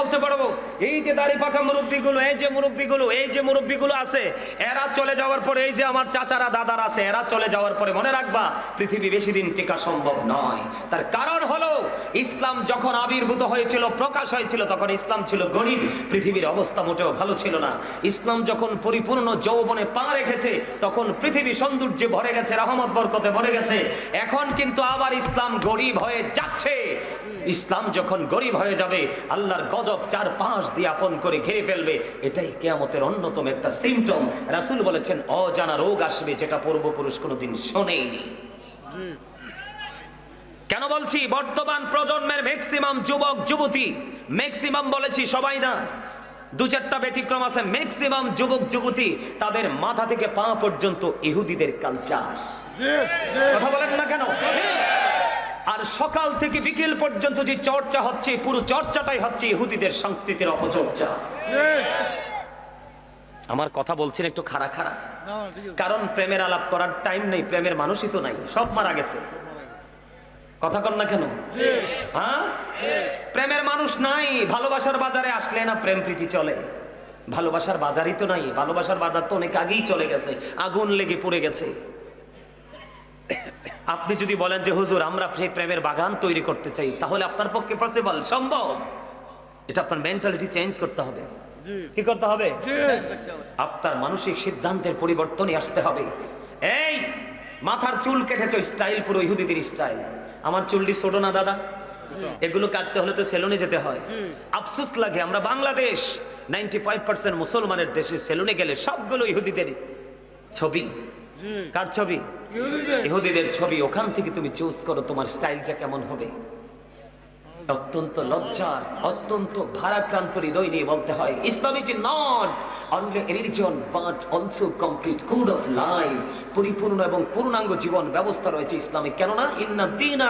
বলতে পারব? এই যে দাড়ি পাকা মুরব্বীগুলো, এই যে মুরব্বীগুলো, এই যে মুরব্বীগুলো আছে, এরা চলে যাওয়ার পরে এই যে আমার চাচারা, দাদারা আছে, এরা চলে যাওয়ার পরে মনে রাখবা, পৃথিবী বেশি দিন টিকা সম্ভব নয়। তার কারণ হলো, ইসলাম যখন আবির্ভূত হয়েছিল, প্রকাশ হয়েছিল, তখন ইসলাম ছিল গরিব, পৃথিবীর অবস্থা মোটেও ভালো ছিল না। ইসলাম যখন পরিপূর্ণ যৌবনে পা রেখেছে, তখন পৃথিবী সৌন্দর্যে ভরে গেছে, রহমত বরকতে ভরে গেছে। এখন কিন্তু আবার ইসলাম গরিব হয়ে যাচ্ছে। ইসলাম যখন গরিব হয়ে যাবে আল্লাহর গজব চার পাঁচ দিয়ে আপন করে ঘিরে ফেলবে এটাই কেয়ামতের অন্যতম একটা সিমটম রাসুল বলেছেন অজানা রোগ আসবে যেটা পূর্বপুরুষ কোনোদিন শোনেইনি কেন বলছি? বর্তমান প্রজন্মের ম্যাক্সিমাম যুবক যুবতী ম্যাক্সিমাম বলেছি সবাই না। দু চারটা ব্যতিক্রম আছে ম্যাক্সিমাম যুবক যুবতী তাদের মাথা থেকে পা পর্যন্ত ইহুদিদের কালচার কথা বলেন না কেন? আর সকাল থেকে বিকেল পর্যন্ত যে চর্চা হচ্ছে, পুরো চর্চাটাই হচ্ছে ইহুদিদের সংস্কৃতির অপচর্চা। আমার কথা বলছেন একটু খাড়া খাড়া। কারণ প্রেমের আলাপ করার টাইম নেই, প্রেমের মানুষই তো নাই, সব মারা গেছে। কথা কন না কেন? হ্যাঁ? প্রেমের মানুষ নাই, ভালোবাসার বাজারে আসলে না প্রেম প্রীতি চলে। ভালোবাসার বাজারই তো নাই, ভালোবাসার বাজার তো অনেক আগেই চলে গেছে, আগুন লেগে পড়ে গেছে। আপনি যদি বলেন যে হুজুর আমরা সেই প্রেমের বাগান তৈরি করতে চাই তাহলে আপনার পক্ষে পসিবল সম্ভব। এটা আপনার মেন্টালিটি চেঞ্জ করতে হবে। কি করতে হবে? আপনার মানসিক সিদ্ধান্তের পরিবর্তনই আসতে হবে। এই মাথার চুল কেটেছ স্টাইল পুরো ইহুদিদের স্টাইল আমার চুলটি ছোট না দাদা? এগুলো কাটতে হলে তো সেলুনে যেতে হয়। আফসোস লাগে আমরা বাংলাদেশ। নাইনটি ফাইভ পার্সেন্ট মুসলমানের দেশে সেলুনে গেলে সবগুলো ইহুদিদের ছবি। কার ছবি? ইহুদিদের ছবি ওখান থেকে তুমি চুজ করো তোমার স্টাইলটা কেমন হবে। অত্যন্ত লজ্জার অত্যন্ত ভারাক্রান্ত হৃদয় নিয়ে বলতে হয় Islam is not only religion but also complete code of life পরিপূর্ণ এবং পূর্ণাঙ্গ জীবন ব্যবস্থা রয়েছে ইসলামে। কেননা ইন্না দিন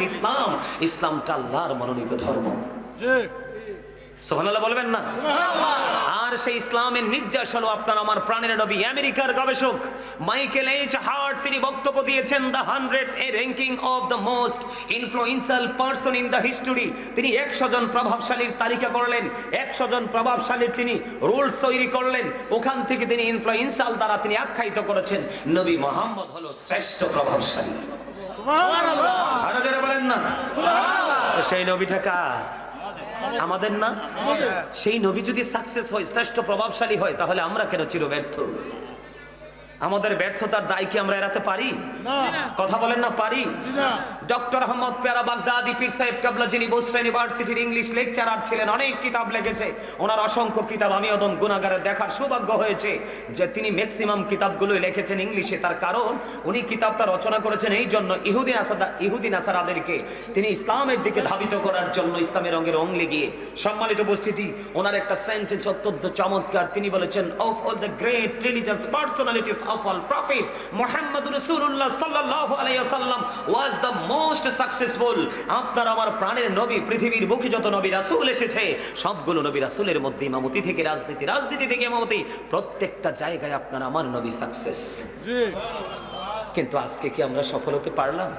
ইসলাম। ইসলামটা আল্লাহর মনোনীত ধর্ম। সোহানাল্লাহ বলবেন না? আর সেই ইসলামের নির্যাস হলো আপনার আমার প্রাণের নবী আমেরিকার গবেষক মাইকেল এইচ হার্ট তিনি বক্তব্য দিয়েছেন the hundred a ranking of the most influential person in the history. তিনি একশো জন প্রভাবশালীর তালিকা করলেন একশো জন প্রভাবশালীর তিনি রুলস তৈরি করলেন ওখান থেকে তিনি ইনফ্লুয়েন্সাল দ্বারা তিনি আখ্যায়িত করেছেন নবী মোহাম্মদ হলো শ্রেষ্ঠ প্রভাবশালী। বলেন না। সেই নবীটা কার? আমাদের না? সেই নবী যদি সাকসেস হয় শ্রেষ্ঠ প্রভাবশালী হয় তাহলে আমরা কেন চির ব্যর্থ আমাদের ব্যর্থতার দায় কি আমরা এড়াতে পারি? কথা বলেন না পারি? ডক্টর আহমদ পেয়ারা বাগদাদি, পীর সাহেব কাবলা যিনি বসরা ইউনিভার্সিটির ইংলিশ লেকচারার ছিলেন, অনেক কিতাব লিখেছে ওনার অসংখ্য কিতাব আমি অদম গুণাগারে দেখার সৌভাগ্য হয়েছে যে তিনি ম্যাক্সিমাম কিতাবগুলোই লিখেছেন ইংলিশে। তার কারণ, উনি কিতাবটা রচনা করেছেন এই জন্য ইহুদিন আসাদা, ইহুদিন আসারাদেরকে তিনি ইসলামের দিকে ধাবিত করার জন্য ইসলামের রঙের রং লেগিয়ে সম্মানিত উপস্থিতি, ওনার একটা সেন্টেন্স অত্যন্ত চমৎকার। তিনি বলেছেন of all the great religious personalities of all prophet Muhammad Rasulullah sallallahu alayhi wasallam was the most successful. আপনার আমার প্রাণের নবী পৃথিবীর বুকে যত নবী রাসুল এসেছে সবগুলো নবী রাসূলের মধ্যে ইমামতি থেকে রাজনীতি রাজনীতি থেকে ইমামতি প্রত্যেকটা জায়গায় আপনার আমার নবী সাকসেস। কিন্তু আজকে কি আমরা সফল হতে পারলাম?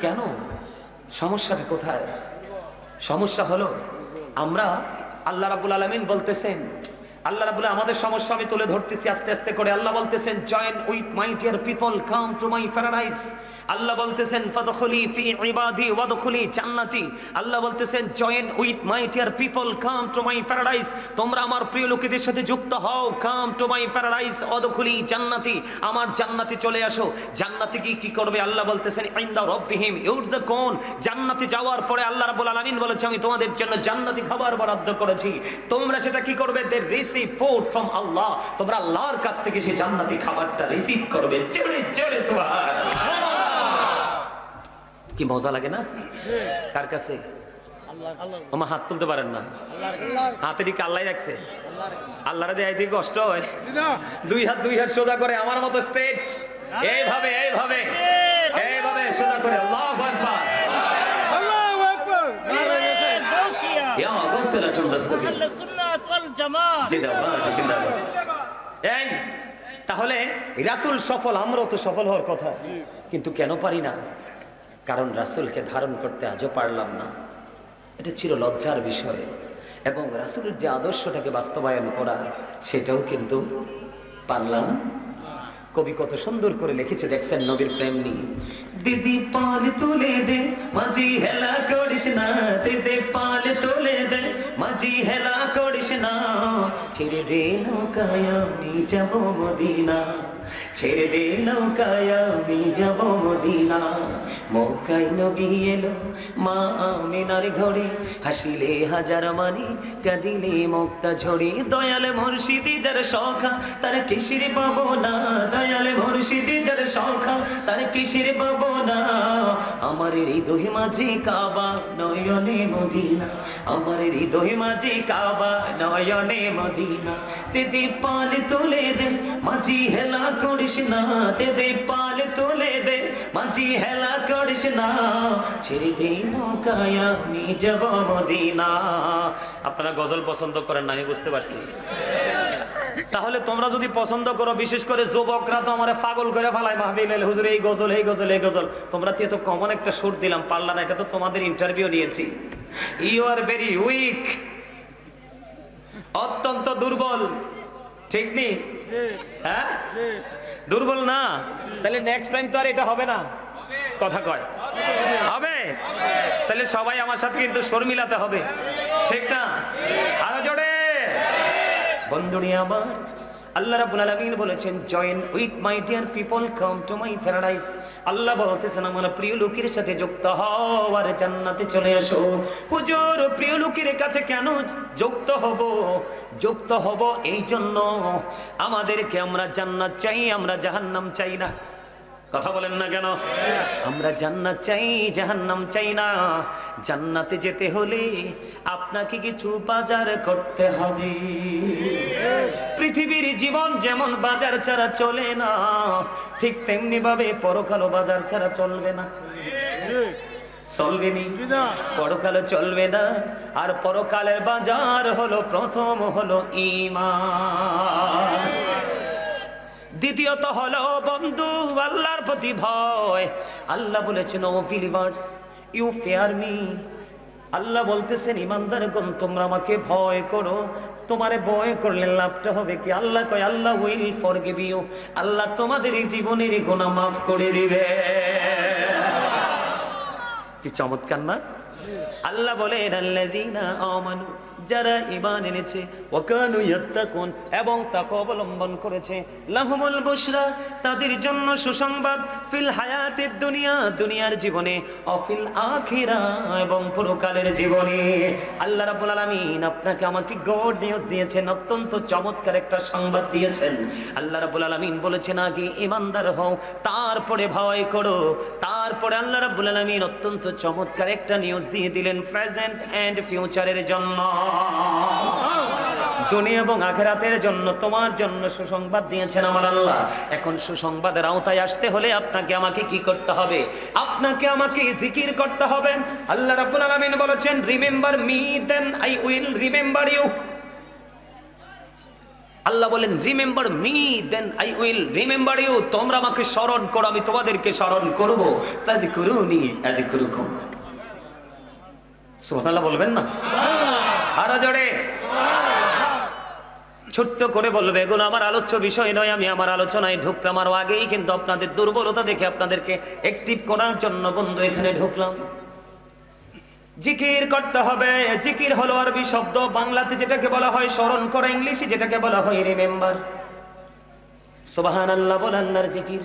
কেন? সমস্যাটা কোথায়? সমস্যা হলো আমরা আল্লাহ রাবুল আলমিন বলতেছেন আল্লাহ রাবুল আমাদের সমস্যা আমি তুলে ধরতেছি আস্তে আস্তে করে। আল্লাহ বলতেছেন join with my dear people come to my paradise আল্লাহ বলতেছেন ফাদখুলি ফি ইবাদি ওয়াদখুলি জান্নাতি আল্লাহ বলতেছেন join with my dear people come to my paradise তোমরা আমার প্রিয় লোকেদের সাথে যুক্ত হও কাম টু মাই প্যারাডাইস ওয়াদখুলি জান্নাতি আমার জান্নাতে চলে আসো। জান্নাতে কি কি করবে? আল্লাহ বলতেছেন ইনদা রব্বিহিম ইউরজাকুন জান্নাতে যাওয়ার পরে আল্লাহ রাব্বুল আলামিন বলেছে, আমি তোমাদের জন্য জান্নাতি খাবার বরাদ্দ করেছি। তোমরা সেটা কি করবে? They receive food from Allah তোমরা আল্লাহর কাছ থেকে সেই জান্নাতি খাবারটা রিসিভ করবে। জোরে জোরে সুবহানাল্লাহ। কি মজা লাগে না? কার কাছে? আমার হাত তুলতে পারেন না। হাতে ঠিক আল্লাহ রাখছে। আল্লাহরে দেয় কষ্ট হয়। দুই হাত দুই হাত সোজা করে আমার মতো স্টেট এইভাবে এইভাবে এইভাবে সোজা করে আল্লাহু আকবার। ইয়া এই, তাহলে রাসূল সফল আমরাও তো সফল হওয়ার কথা। কিন্তু কেন পারি না? কারণ রাসূলকে ধারণ করতে আজও পারলাম না। এটা ছিল লজ্জার বিষয়। এবং রাসূলের যে আদর্শটাকে বাস্তবায়ন করা, সেটাও কিন্তু পারলাম কবি কত সুন্দর করে লিখেছে, দেখছেন নবীর প্রেম নিয়ে। দিদি পাল তুলে দে, মাঝি হেলা করিস না। দিদি পাল তুলে দে, মাঝি হেলা করিস না। ছেড়ে দে নৌকায় আমি যাব মদিনা। ছেড়ে দে নৌকায়, আমি যাব মদিনা। মৌকায় নবী এলো মা আমিনার ঘরে। হাসিলে হাজার মানি, কাঁদিলে মুক্তা ঝরে। দয়ালে মুর্শিদি যার সখা, তার কিসির পাবো না দয়ালে মুর্শিদি যার সখা, তার কিসির পাবো না আমার হৃদয় মাঝে কাবা নয়নে মদিনা। আমার হৃদয় মাঝে কাবা নয়নে মদিনা। দিদি পাল তুলে দে মাঝি হেলা করিস না দিদি পাল তুলে দে। মাঝি হেলা করিস না ছেড়ে দে নৌকায় আমি যাব মদিনা। আপনারা গজল পছন্দ করেন না, আমি বুঝতে পারছি। তাহলে তোমরা যদি পছন্দ করো, বিশেষ করে যুবকরা তো আমার পাগল করে ফেলায় মাহবিল হুজুর, এই গজল এই গজল এই গজল। তোমরা তো কমন একটা সুর দিলাম, পারলা না, এটা তো তোমাদের ইন্টারভিউ নিয়েছি। ইউ আর ভেরি উইক অত্যন্ত দুর্বল। ঠিক নেই? হ্যাঁ? দুর্বল না? তাহলে নেক্সট টাইম তো আর এটা হবে না। কথা কয়। হবে? তাহলে সবাই আমার সাথে কিন্তু সর মিলাতে হবে। ঠিক না? আরও জোরে। বন্ধুরি আমার আল্লাহ রাব্বুল আলামিন বলেছেন join with my dear people come to my paradise আল্লাহ বলতেছেন, আমার প্রিয় লোকের সাথে যুক্ত হও আর জান্নাতে চলে আসো। হুজুর, প্রিয় লোকের কাছে কেন যুক্ত হব? যুক্ত হব এই জন্য আমাদেরকে আমরা জান্নাত চাই, আমরা জাহান্নাম চাই না। কথা বলেন না কেন? আমরা জান্নাত চাই, জাহান্নাম চাই না। জান্নাতে যেতে হলে আপনাকে কিছু বাজার করতে হবে। পৃথিবীর জীবন যেমন বাজার ছাড়া চলে না, ঠিক তেমনি ভাবে পরকালও বাজার ছাড়া চলবে না। চলবে নি পরকালে চলবে না। আর পরকালের বাজার হলো, প্রথম হলো ইমান দ্বিতীয়ত হলো, বন্ধু, আল্লাহর প্রতি ভয়। আল্লাহ বলেছেন, O believers you fear me আল্লাহ বলতেছেন, ইমানদারগণ, তোমরা আমাকে ভয় করো। তোমারে বয় করলে লাভটা হবে কি? আল্লাহ কয়, আল্লাহ উইল ফরগিভ ইউ আল্লাহ তোমাদের এই জীবনের গোনা মাফ করে দিবে। কি চমৎকার না? আল্লাহ বলে আল্লাহ আল্লাযীনা আমানু যারা ইমান এনেছে, ওয়াকানু এবং তাকে অবলম্বন করেছে। লাহুমুল বুশরা, তাদের জন্য সুসংবাদ, ফিল হায়াতিদ দুনিয়া, দুনিয়ার জীবনে অফিল আখিরা, এবং পরকালের জীবনে। আল্লাহ রাব্বুল আলামিন আপনাকে আমাকে গড নিউজ দিয়েছেন, অত্যন্ত চমৎকার একটা সংবাদ দিয়েছেন। আল্লাহ রাব্বুল আলামিন বলেছেন, আগে ইমানদার হও, তারপরে ভয় করো। তারপরে আল্লাহ রাব্বুল আলামিন অত্যন্ত চমৎকার একটা নিউজ দিয়ে দিলেন প্রেজেন্ট এন্ড ফিউচারের জন্য। দুনিয়া এবং আখেরাতের জন্য, তোমার জন্য সুসংবাদ দিয়েছেন আমার আল্লাহ। এখন সুসংবাদের আওতায় আসতে হলে আপনাকে আমাকে কি করতে হবে? আপনাকে আমাকে জিকির করতে হবে। আল্লাহ রাব্বুল আলামিন বলেছেন remember me then I will remember you আল্লাহ বলেন remember me then I will remember you তোমরা আমাকে স্মরণ করো, আমি তোমাদেরকে স্মরণ করব। ফাদকুরুনি আযকুরুকুম। সুবহানাল্লাহ বলবেন না? আরও জোরে। ছোট্ট করে বলবে, এগুলো আমার আলোচ্য বিষয় নয়, আমি আমার আলোচনায় ঢুকতাম আরও আগেই, কিন্তু আপনাদের দুর্বলতা দেখে আপনাদেরকে অ্যাক্টিভ করার জন্য বন্ধু এখানে ঢুকলাম। জিকির করতে হবে। জিকির হলো আরবি শব্দ। বাংলাতে যেটাকে বলা হয় স্মরণ করা, ইংলিশে যেটাকে বলা হয় রিমেম্বার সুবাহান আল্লাহ বল আল্লাহর জিকির।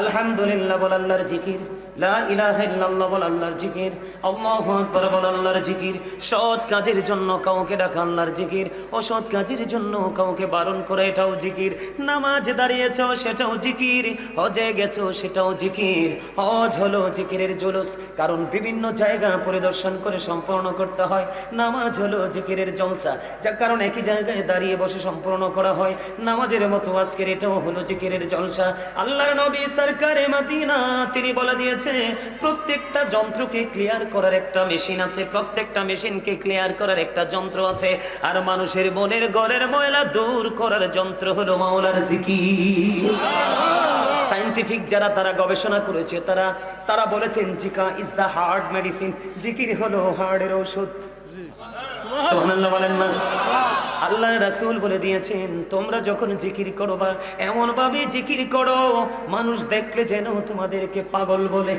আলহামদুলিল্লাহ বল আল্লাহর জিকির। আল্লাহু কারণ বিভিন্ন জায়গা পরিদর্শন করে সম্পূর্ণ করতে হয়, নামাজ হলো জিকিরের জলসা, যার কারণ একই জায়গায় দাঁড়িয়ে বসে সম্পূর্ণ করা হয়, নামাজের মতো আজকের এটাও হলো জিকিরের জলসা, আল্লাহর নবী সরকারে মাদিনা, তিনি বলে দিয়েছে প্রত্যেকটা যন্ত্রকে ক্লিয়ার করার একটা মেশিন আছে, প্রত্যেকটা মেশিনকে ক্লিয়ার করার একটা যন্ত্র আছে। আর মানুষের মনের গড়ের ময়লা দূর করার যন্ত্র হলো মাওলার জিকি সায়েন্টিফিক যারা তারা গবেষণা করেছে, তারা তারা বলেছেন, zikr is the heart medicine জিকির হলো হার্টের ঔষধ। আল্লাহ রাসূল বলে দিয়েছেন, তোমরা যখন জিকির করো বা এমন ভাবে জিকির করো, মানুষ দেখলে যেন তোমাদেরকে পাগল বলে।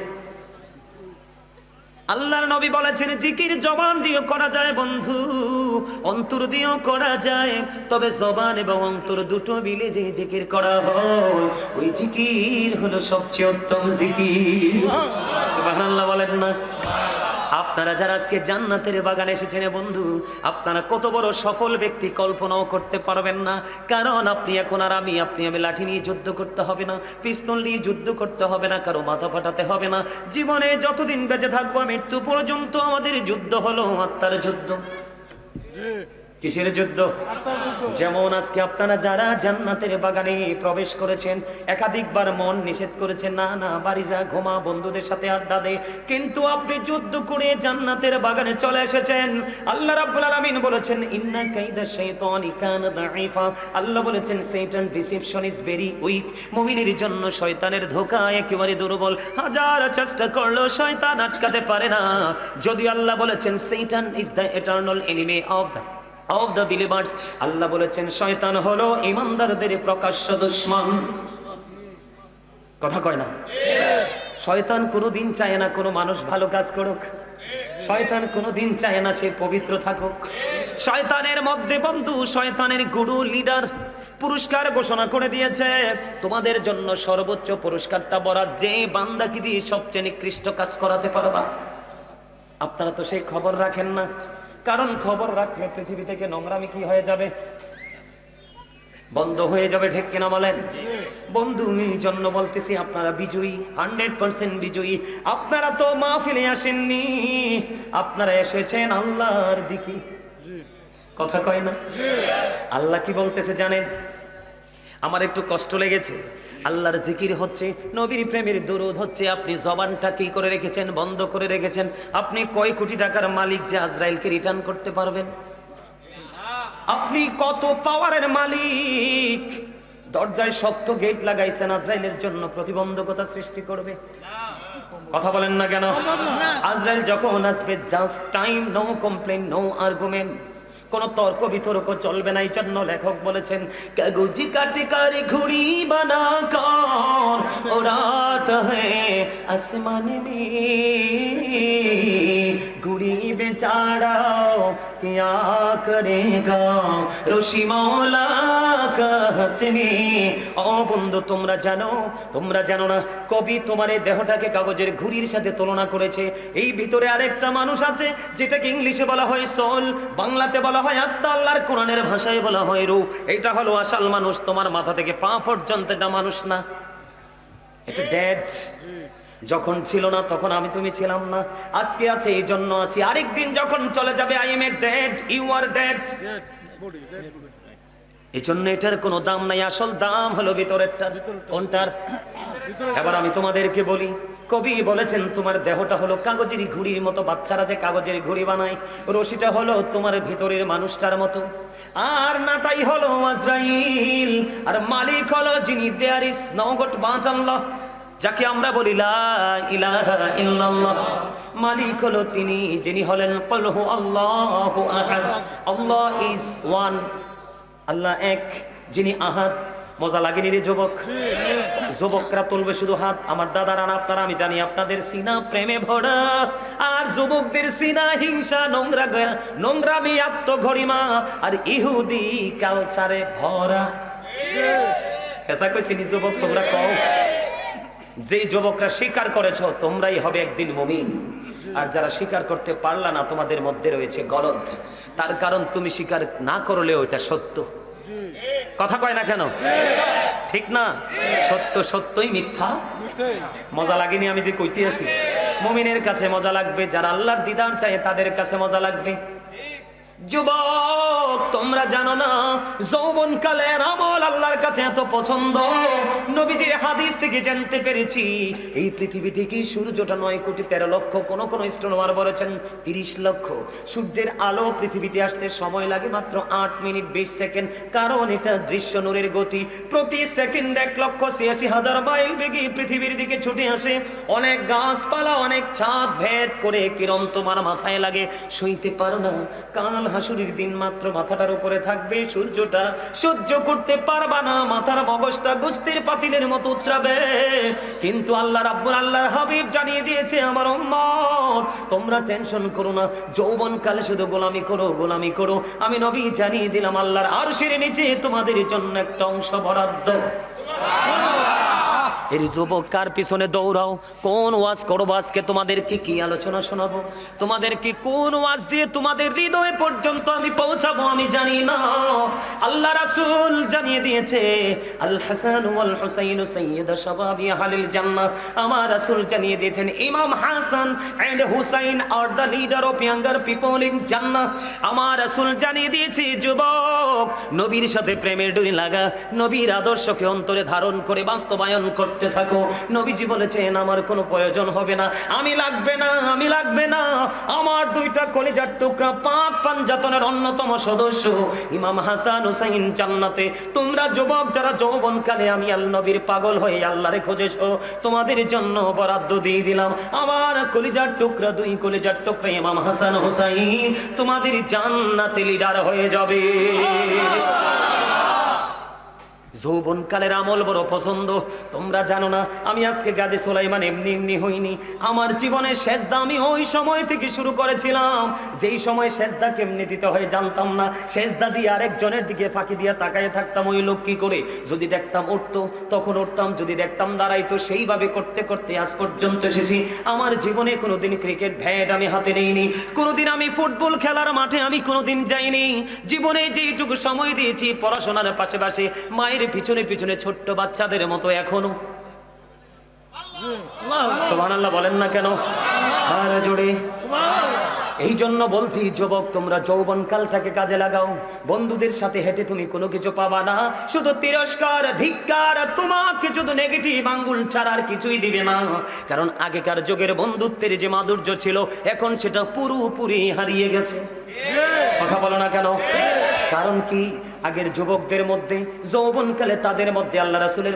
আল্লাহর নবী বলেছেন, জিকির জবান দিয়েও করা যায় বন্ধু, অন্তর দিয়েও করা যায়, তবে জবান এবং অন্তর দুটো মিলে যে জিকির করা হয়, ওই জিকির হলো সবচেয়ে উত্তম জিকির। সুবহানাল্লাহ বলেন না। আপনারা যারা আজকে জান্নাতের বাগানে এসেছেন বন্ধু, আপনারা কত বড় সফল ব্যক্তি কল্পনাও করতে পারবেন না। কারণ আপনি এখন আর আমি, আপনি আমি লাঠি নিয়ে যুদ্ধ করতে হবে না, পিস্তল নিয়ে যুদ্ধ করতে হবে না, কারও মাথা ফাটাতে হবে না। জীবনে যতদিন বেঁচে থাকব মৃত্যু পর্যন্ত আমাদের যুদ্ধ হলো, আত্মার যুদ্ধ। কিসের যুদ্ধ? যেমন আজকে আপনারা যারা জান্নাতের বাগানে প্রবেশ করেছেন, একাধিকবার মন নিষেধ করেছেন না না, বাড়ি যা, ঘুমা, বন্ধুদের সাথে আড্ডা দে। কিন্তু আপনি যুদ্ধ করে জান্নাতের বাগানে চলে এসেছেন। আল্লাহ রাব্বুল আলামিন বলেছেন, ইন্না কাইদা শাইতানি কানা দাঈফা। আল্লাহ বলেছেন Satan deception is very weak মুমিনের জন্য শয়তানের ধোঁকা একেবারে দুর্বল। হাজার চেষ্টা করলেও শয়তান আটকাতে পারে না। যদি আল্লাহ বলেছেন Satan is the eternal enemy of the of the believers আল্লাহ বলেছেন, শয়তান হলো ইমানদারদের প্রকাশ্য দুশ্মন। কথা কয় না? শয়তান কোনোদিন চায় না কোনো মানুষ ভালো কাজ করুক। শয়তান কোনোদিন চায় না সে পবিত্র থাকুক। শয়তানের মধ্যে বন্ধু, শয়তানের গুরু লিডার পুরস্কার ঘোষণা করে দিয়েছে। তোমাদের জন্য সর্বোচ্চ পুরস্কারটা বরাদ। যে বান্দাকে দিয়ে সবচেয়ে নিকৃষ্ট কাজ করাতে পারবা। আপনারা তো সেই খবর রাখেন না। কারণ খবর রাখলে পৃথিবী থেকে নোংরামি কি হয়ে যাবে? বন্ধ হয়ে যাবে ঠিক কিনা বলেন? বন্ধু জন্য বলতেছি, আপনারা বিজয়ী, হান্ড্রেড পার্সেন্ট বিজয়ী। আপনারা তো মাহফিলে আসেননি। আপনারা এসেছেন আল্লাহর দিকে। কথা কয় না? আল্লাহ কি বলতেছে জানেন? আমার একটু কষ্ট লেগেছে। আল্লাহর জিকির হচ্ছে নবীর প্রেমের দরুদ হচ্ছে আপনি জবানটা কি করে রেখেছেন বন্ধ করে রেখেছেন? আপনি কয় কোটি টাকার মালিক যে আজরাইলকে রিটার্ন করতে পারবেন? আপনি কত পাওয়ারের মালিক? দরজায় শক্ত গেট লাগাইছেন আজরাইলের জন্য প্রতিবন্ধকতা সৃষ্টি করবে। কথা বলেন না কেন? আজরাইল যখন আসবে just time no complain no argument কোন তর্ক বিতর্ক চলবে না এই জন্য লেখক বলেছেন, কাগজি কাটি কারি ঘুড়ি বানা কর ওরা হ্যায় আসমানে মে ঘুড়ি বেচারা क्या करेगा রশি মৌলা कहते ও বন্ধু তোমরা জানো তোমরা জানো না কবি তোমার এই দেহটাকে কাগজের ঘুড়ির সাথে তুলনা করেছে এই ভিতরে আরেকটা মানুষ আছে যেটাকে ইংলিশে বলা হয় সোল বাংলাতে বলা হয় আত্মা আল্লাহর কোরআনের ভাষায় বলা হয় রু এটা হলো আসল মানুষ তোমার মাথা থেকে পা পর্যন্ত এটা মানুষ না এটা ড্যাড যখন ছিল না, তখন আমি তুমি ছিলাম না। আজকে আছে, এই জন্য আছি। আরেকদিন যখন চলে যাবে I am a dead you are dead এই জন্য এটার কোনো দাম নাই। আসল দাম হলো ভিতরেরটার। কোনটার? এবার আমি তোমাদেরকে বলি, কবি বলেছেন, তোমার দেহটা হলো কাগজের ঘুড়ির মতো। বাচ্চারা যে কাগজের ঘুড়ি বানায়, রশিটা হলো তোমার ভিতরের মানুষটার মতো। আর নাটাই হলো আজরাইল। আর মালিক হলো যিনি দেয়ার ইস নগট বাঁচ আল্লাহ যাকে আমরা বলি মালিক হলো তিনি যিনি হলেন কলহু আল্লাহু আহাদ। আল্লাহ ইজ ওয়ান আল্লাহ এক যিনি আহাদ। মজা লাগেনি রে যুবক? যুবকরা তুলবে শুধু হাত। আমার দাদারা আপনারা আমি জানি আপনাদের সিনা প্রেমে ভরা। আর যুবকদের সিনা হিংসা নোংরা গয়া- নোংরামি আত্মঘরিমা আর ইহুদি কালচারে ভরা। এসা কইছি নি যুবক তোমরা কও। যে যুবকরা স্বীকার করেছ, তোমরাই হবে একদিন মুমিন। আর যারা স্বীকার করতে পারলা না, তোমাদের মধ্যে রয়েছে গলদ। তার কারণ তুমি স্বীকার না করলেও এটা সত্য। কথা কয় না কেন? ঠিক না? সত্য সত্যই মিথ্যা। মজা লাগেনি আমি যে কইতে আছি। মুমিনের কাছে মজা লাগবে, যারা আল্লাহর দিদার চায় তাদের কাছে মজা লাগবে। যুবক, তোমরা জানো না যৌবন কালের আমল আল্লাহর কাছে এত পছন্দ। নবীজির হাদিস থেকে জানতে পেরেছি, এই সূর্যটা নয় কোটি তেরো লক্ষ কোন কোন বলেছেন? তিরিশ লক্ষ। সূর্যের আলো পৃথিবীতে আসতে সময় লাগে মাত্র আট মিনিট বিশ সেকেন্ড। কারণ এটা দৃশ্য নূরের গতি। প্রতি সেকেন্ড এক লক্ষ ছিয়াশি হাজার মাইল বেগে পৃথিবীর দিকে ছুটে আসে। অনেক গাছপালা, অনেক ছাদ ভেদ করে কিরণ তোমার মাথায় লাগে। সইতে পারো না, কাল হাসুরির দিন মাত্র মাথাটার উপরে থাকবে, সূর্যটা সহ্য করতে পারবা না, মাথার মগজটা গুস্তির পাতিলের মতো উতরাবে। কিন্তু আল্লাহ রাব্বুল আল্লাহর হাবিব জানিয়ে দিয়েছে, আমার উম্মত, তোমরা টেনশন করো না যৌবন কালে শুধু গোলামি করো গোলামি করো। আমি নবী জানিয়ে দিলাম, আল্লাহর আরশের নিচে তোমাদের জন্য একটা অংশ বরাদ্দ। এর যুবক কার পিছনে দৌড়াও। কোন ওয়াজ করব আজকে? তোমাদেরকে কি আলোচনা শোনাবো? তোমাদেরকে কোন ওয়াজ দিয়ে তোমাদের হৃদয় পর্যন্ত আমি পৌঁছাবো? আমি জানি না। আল্লাহ রাসূল জানিয়ে দিয়েছে, আল হাসান ওয়াল হুসাইন সাইয়্যিদ শাবাবি আহলিল জান্নাহ। আমার রাসূল জানিয়ে দিয়েছেন, imam Hasan and Husain are the leader of younger people in Jannah. আমার রাসূল জানিয়ে দিয়েছে, যুবক, নবীর সাথে প্রেমের ডুরি লাগা। নবীর আদর্শকে অন্তরে ধারণ করে বাস্তবায়ন করতে থাকো। নবীজি বলেছেন, আমার কোনো প্রয়োজন হবে না। আমি লাগবে না, আমি লাগবে না। আমার দুইটা কলিজার টুকরা পাক পাঞ্জাতনের অন্যতম সদস্য। ইমাম হাসান হুসাইন জান্নাতে। তোমরা যুবক যারা যৌবনকালে আমি আল নবীর পাগল হয়ে আল্লাহরে খুঁজেছো, তোমাদের জন্য বরাদ্দ দিয়ে দিলাম। আমার কলিজার টুকরা, দুই কলিজার টুকরা ইমাম হাসান হুসাইন তোমাদের জান্নাতে লিডার হয়ে যাবে। যৌবনকালের আমল বড় পছন্দ। তোমরা জানো না, আমি আজকে গাজী সোলাইমান এমনি এমনি হইনি। আমার জীবনের শেষদা আমি ওই সময় থেকে শুরু করেছিলাম। যেই সময় শেষদা কেমনি দিতে হয় জানতাম না। শেষদা দিয়ে আরেকজনের দিকে ফাঁকি দিয়ে তাকায় থাকতাম ওই লোক কি করে? যদি দেখতাম উঠতো, তখন উঠতাম, যদি দেখতাম দাঁড়াইতো, সেইভাবে করতে করতে আজ পর্যন্ত এসেছি। আমার জীবনে কোনোদিন ক্রিকেট ভ্যাট আমি হাতে নেইনি। কোনোদিন আমি ফুটবল খেলার মাঠে আমি কোনোদিন যাইনি। জীবনে যেইটুকু সময় দিয়েছি, পড়াশোনার পাশাপাশি মায়ের পিছনে পিছনে ছোট্ট বাচ্চাদের মতো এখনও। বলেন না কেন? আর জোরে এই জন্য বলছি যুবক তোমরা যৌবন কালটাকে কাজে লাগাও। বন্ধুদের সাথে হেঁটে তুমি কোনো কিছু পাবা না। শুধু তিরস্কার ধিক্কার তোমাকে শুধু নেগেটিভ আঙ্গুল ছাড়ার কিছুই দিবে না। কারণ আগেকার যুগের বন্ধুত্বের যে মাধুর্য ছিল এখন সেটা পুরোপুরি হারিয়ে গেছে। কথা বলো না কেন? কারণ কি? আগের যুবকদের মধ্যে যৌবনকালে তাদের মধ্যে আল্লাহ রাসুলের